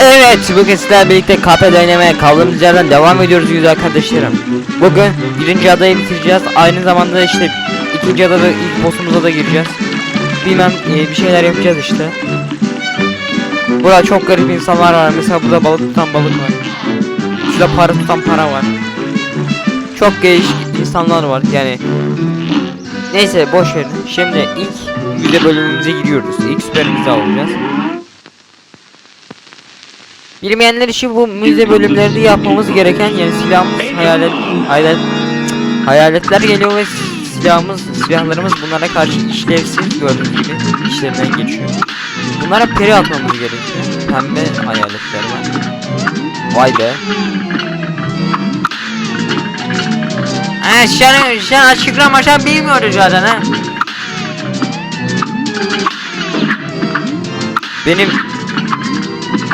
Evet bugün sizlerle birlikte KP oynamaya kaldığımız yerden devam ediyoruz güzel kardeşlerim. Bugün birinci adayı bitireceğiz. Aynı zamanda işte ikinci adada ilk boss'umuza da gireceğiz. Bilmem e, bir şeyler yapacağız işte. Burada çok garip insanlar var. Mesela burada balık tutan balık var. Şurada para tutan para var. Çok değişik insanlar var yani. Neyse boş verin. Şimdi ilk müze bölümümüze giriyoruz. İlk süperimizi alacağız. Bilmeyenler için bu müze bölümlerinde yapmamız gereken yani silahımız hayalet hayalet hayaletler geliyor ve silahımız silahlarımız bunlara karşı işlevsiz gördüğünüz gibi işlerinden geçiyor. Bunlara peri atmamız gerekiyor. Pembe hayaletler var. Vay be. Ha sen sen açıklamasan bilmiyoruz zaten ha. Benim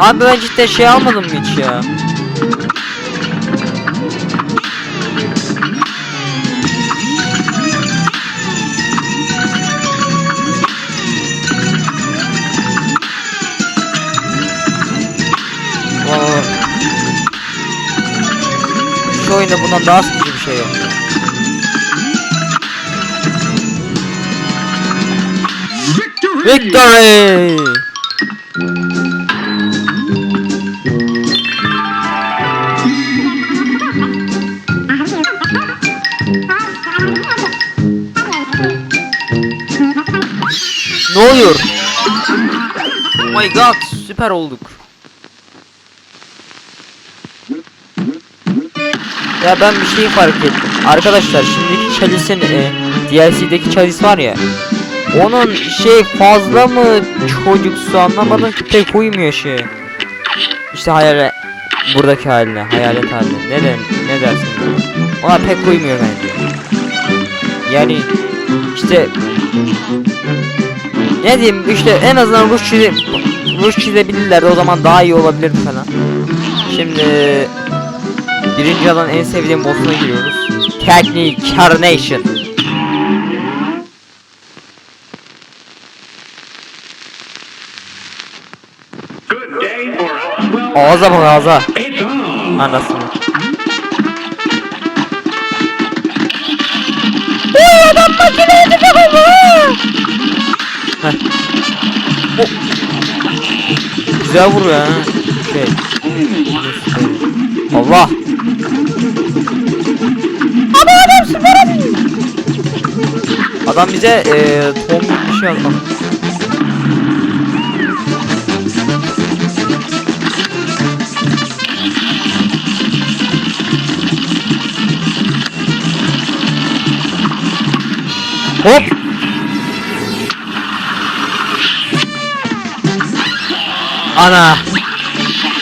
Abi ben cidden şey almadım mı hiç ya? Şu oyunda bundan daha sıkıcı bir şey yok. Victory! Ne oluyor? Oh my god süper olduk. Ya ben bir şey fark ettim. Arkadaşlar şimdiki Chalice'in e, DLC'deki Chalice var ya. Onun şey fazla mı çocuksu anlamadım ki pek uymuyor şey. İşte hayal buradaki haline, hayalet haline. Ne der, ne dersin? Ona pek uymuyor bence. Yani işte ne diyeyim işte en azından ruj çize ruj çizebilirlerdi o zaman daha iyi olabilirdi falan. Şimdi birinci alan en sevdiğim boss'una giriyoruz. Technique Carnation. Ağza bak ağza. Anasını. Uy adam makine edecek Güzel vuruyor ha. Şey. Allah. Abi adam süper Adam bize tom gibi bir şey yazmak. Hop. Ana.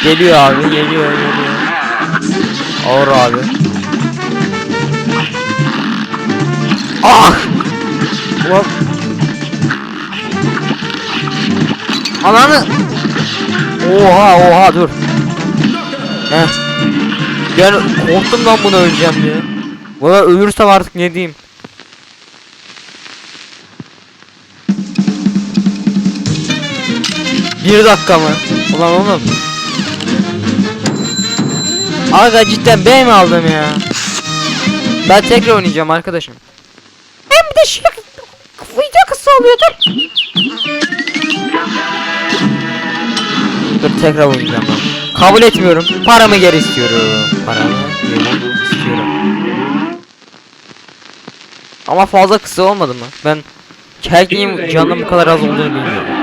Geliyor abi, geliyor, geliyor. Ağır abi. Ah! Ulan. Ananı. Oha, oha dur. Heh. Ben korktum lan bunu öleceğim diye. Valla ölürsem artık ne diyeyim. Bir dakika mı? Ulan oğlum. Aga cidden ben mi aldım ya? Ben tekrar oynayacağım arkadaşım. Hem bir de şey video kısa oluyor dur. Dur tekrar oynayacağım ben. Kabul etmiyorum. Paramı geri istiyorum. Paramı geri istiyorum. Ama fazla kısa olmadı mı? Ben Kelkin'in canının bu kadar az olduğunu bilmiyorum.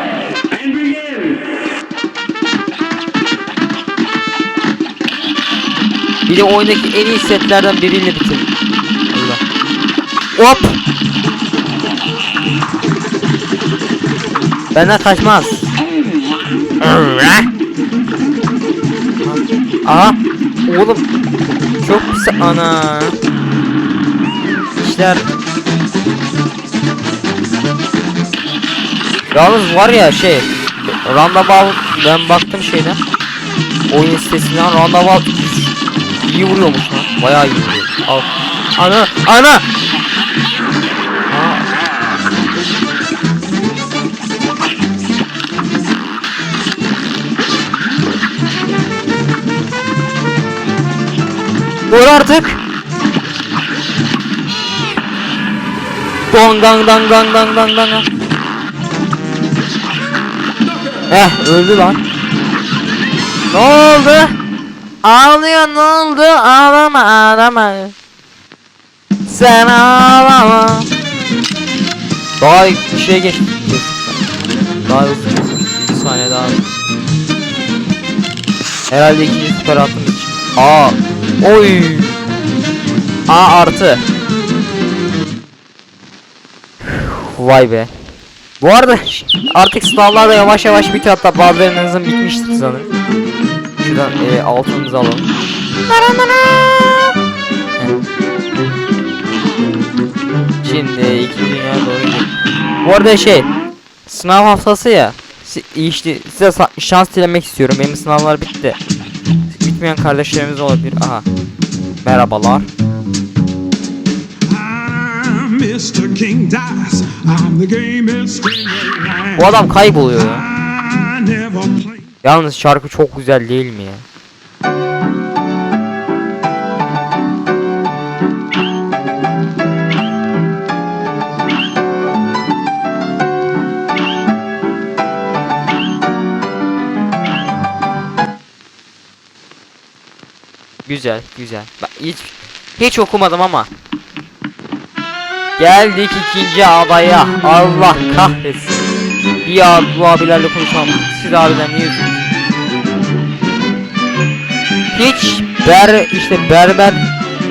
Bir de oyundaki en iyi setlerden biriyle bitir. Allah. Hop. Benden kaçmaz. Aha. Oğlum. Çok pis ana. İşler. Yalnız var ya şey. Roundabout ben baktım şeyden. Oyun sitesinden Roundabout İyi vuruyor bu sana. Bayağı iyi vuruyor. Al. Ana! Ana! Aa. Vur artık. Dong dang dang dang dang dang dang. Eh öldü lan. Ne oldu? Ağlıyor ne oldu? Ağlama ağlama. Sen ağlama. Daha bir şey geç. Daha hızlı. Bir saniye daha. Herhalde ikinci süper attığımız için. Aa. Oy. A artı. Vay be. Bu arada artık sınavlar da yavaş yavaş bitiyor hatta bazılarınızın bitmiştir sanırım. Şuradan e, altınımızı alalım. Şimdi ikinci dünya doğru gidelim. Bu arada şey sınav haftası ya. İşte size şans dilemek istiyorum. Benim sınavlar bitti. Bitmeyen kardeşlerimiz olabilir. Aha. Merhabalar. Bu adam kayboluyor ya. Yalnız şarkı çok güzel değil mi ya? Güzel, güzel. Ben hiç hiç okumadım ama. Geldik ikinci adaya. Allah kahretsin. Bir abi, bu abilerle konuşalım. Siz abiler niye üzülüyorsunuz? Hiç ber işte berber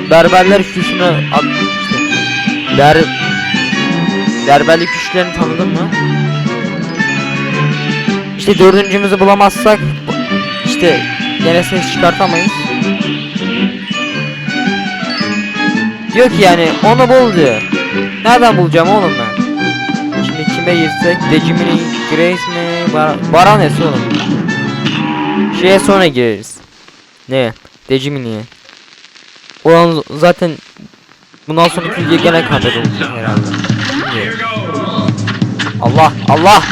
berberler üçlüsünü ad, işte ber berberlik üçlülerini tanıdın mı? İşte dördüncümüzü bulamazsak işte ses çıkartamayız. Diyor ki yani onu bul diyor. Nereden bulacağım oğlum ben? Kime girsek? Decimini, Grace mi? Bar Baroness oğlum. Şeye sonra gireriz. Ne? Decimini'ye. Ulan zaten bundan sonraki video gene kaybedildi herhalde. Bilmiyorum. Allah Allah.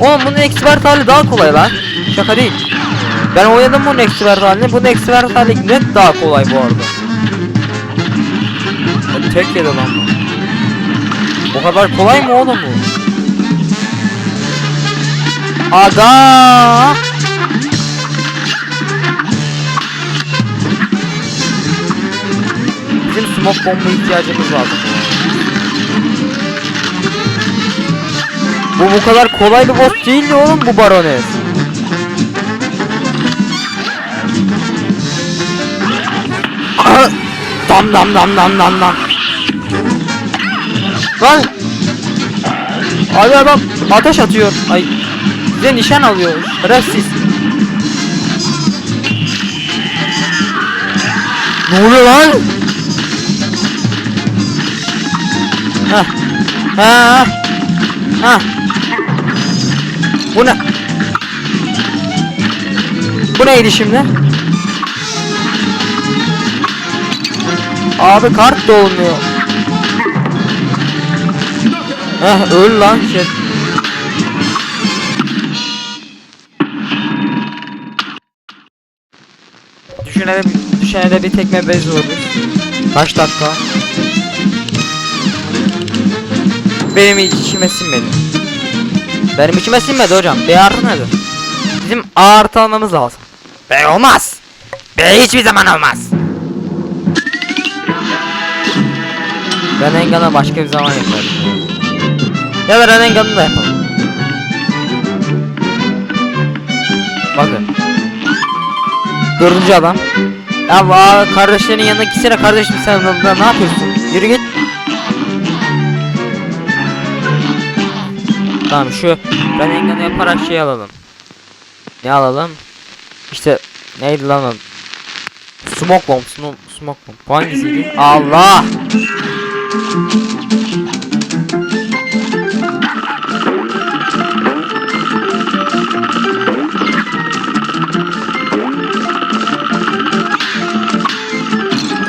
Oğlum bunun expert hali daha kolay lan. Şaka değil. Ben oynadım bunun expert halini. Bunun expert hali net daha kolay bu arada. Tek yedi lan bu. O kadar kolay mı oğlum bu? Aga! Bizim smoke bomba ihtiyacımız var. Bu bu kadar kolay bir boss değildi oğlum bu barones. Dam dam dam dam dam dam. Lan! Abi adam ateş atıyor. Ay. Bize nişan alıyor. Şerefsiz. Ne oluyor lan? Hah. Ha. Ha. Bu ne? Bu neydi şimdi? Abi kart da olmuyor. Heh öl lan şey. Düşünene de, düşene de bir tekme bez vurdu. Kaç dakika? Benim içime sinmedi. Benim içime sinmedi hocam. B artı nedir? Bizim A artı almamız lazım. B olmaz. B hiçbir zaman olmaz. Ben Engan'a başka bir zaman yaparım. Ya da Renengan'ı da yapalım. Bakın. Dördüncü adam. Ya va kardeşlerin yanına gitsene kardeşim sen ne yapıyorsun? Yürü git. Tamam şu Renengan'ı yaparak şey alalım. Ne alalım? İşte neydi lan o? Smoke bomb, smoke, smoke bomb. Hangisiydi? Allah!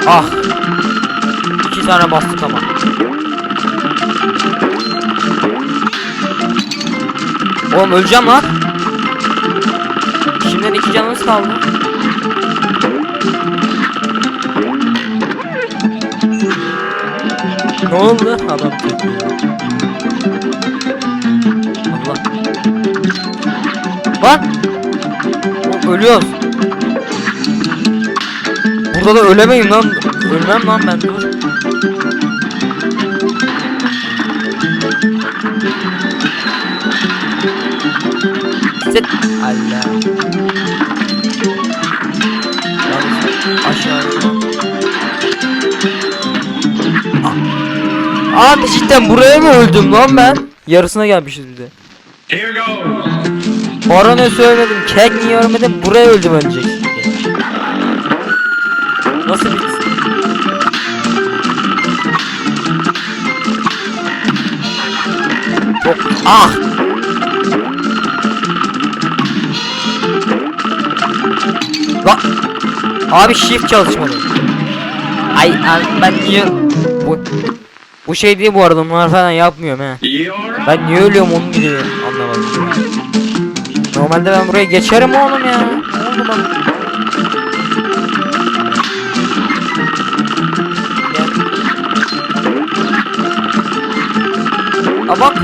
Ah. İki tane bastık ama. Oğlum öleceğim lan. Şimdiden iki canımız kaldı. Ne oldu adam? Allah. Bak. Oğlum ölüyoruz. Burada da ölemeyim lan. Ölmem lan ben dur. Sit. Allah. Aşağı. Abi cidden buraya mı öldüm lan ben? Yarısına gelmişiz bir de. Here goes. Bana ne söylemedim, kek niye ölmedim, buraya öldüm diye. Nasıl bir... Çok... Ah! Lan! Abi shift çalışmadı. Ay, ay ben niye... Bu, bu şey değil bu arada, bunlar falan yapmıyorum he. Ben niye ölüyorum onu bile anlamadım. Normalde ben buraya geçerim oğlum ya. Ne oldu bana? Aa bak.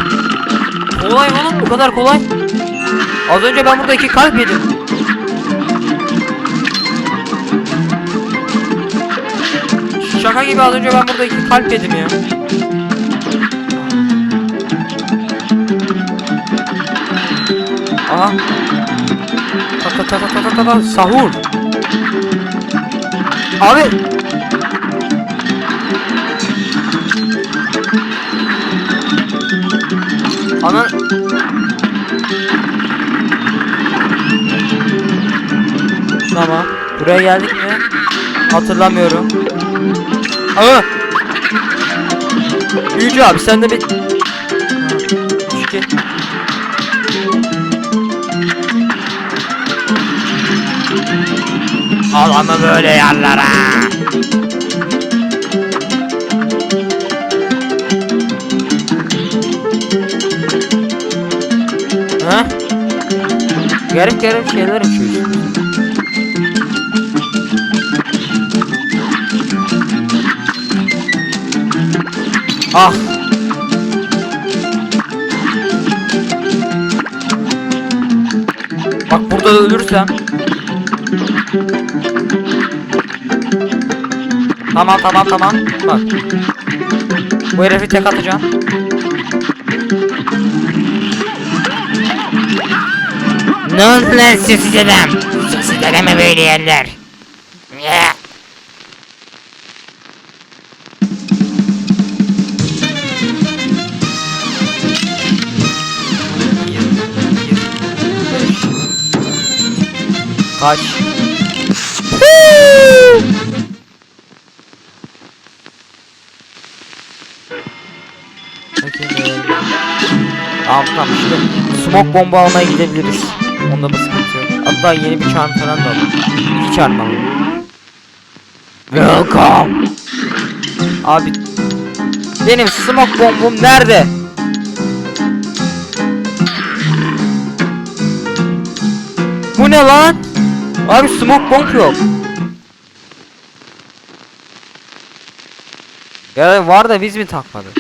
Kolay oğlum bu kadar kolay. Az önce ben burada iki kalp yedim. Şaka gibi az önce ben burada iki kalp yedim ya. Aha. Ta ta ta ta ta ta ta sahur. Abi. Ana. Tamam. Buraya geldik mi? Hatırlamıyorum. Aa. Büyücü abi sen de bir... Ha, iki. Alanı böyle yerlere. Garip garip şeyler uçuyor. Ah. Bak burada da ölürsem Tamam tamam tamam. Bak. Bu herifi tek atacağım. Ne oldu lan sessiz adam? Sessiz adama böyle yerler. Ya. Kaç. Tamam tamam şimdi smoke bomba almaya gidebiliriz. Onda da sıkıntı yok. Hatta yeni bir çarm falan da alalım. İki çarm alalım. Welcome. Abi benim smoke bombum nerede? Bu ne lan? Abi smoke bomb yok. Ya var da biz mi takmadık?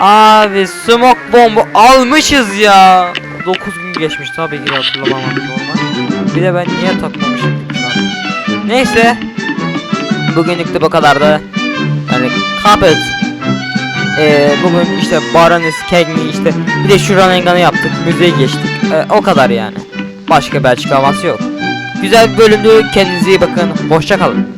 Abi smoke bombu almışız ya. 9 gün geçmiş tabii ki de hatırlamam normal. Bir de ben niye takmamışım. Neyse. Bugünlük de bu kadar da. Yani Cuphead. Ee, bugün işte Baroness Cagney işte bir de şu Renengan'ı yaptık müziğe geçtik Ee, o kadar yani başka bir açıklaması yok güzel bir bölümdü kendinize iyi bakın hoşça kalın